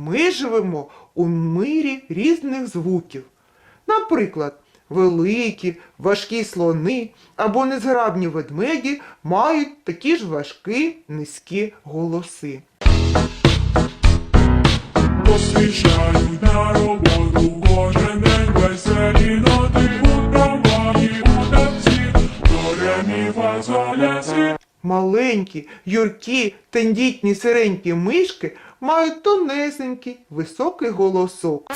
Ми живемо у мирі різних звуків. Наприклад, великі, важкі слони або незграбні ведмеді мають такі ж важкі низькі голоси. Поспішають на роботу кожен день веселі ноти у трамваї, у таксі, до ремі. Маленькі, юркі, тендітні сиренькі мишки мають тонесенький, високий голосок.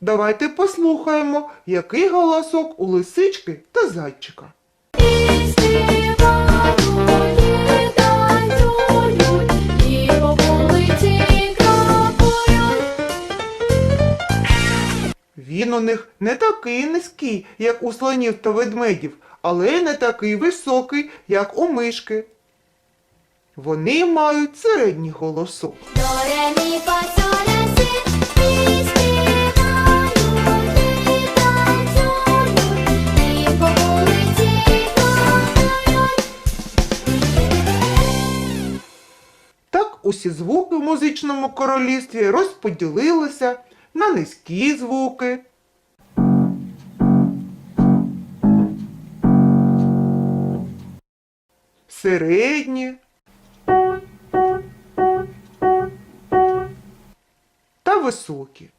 Давайте послухаємо, який голосок у лисички та зайчика. Він у них не такий низький, як у слонів та ведмедів, але й не такий високий, як у мишки. Вони мають середній голосок. Так усі звуки в музичному королівстві розподілилися на низькі звуки, середні та високі.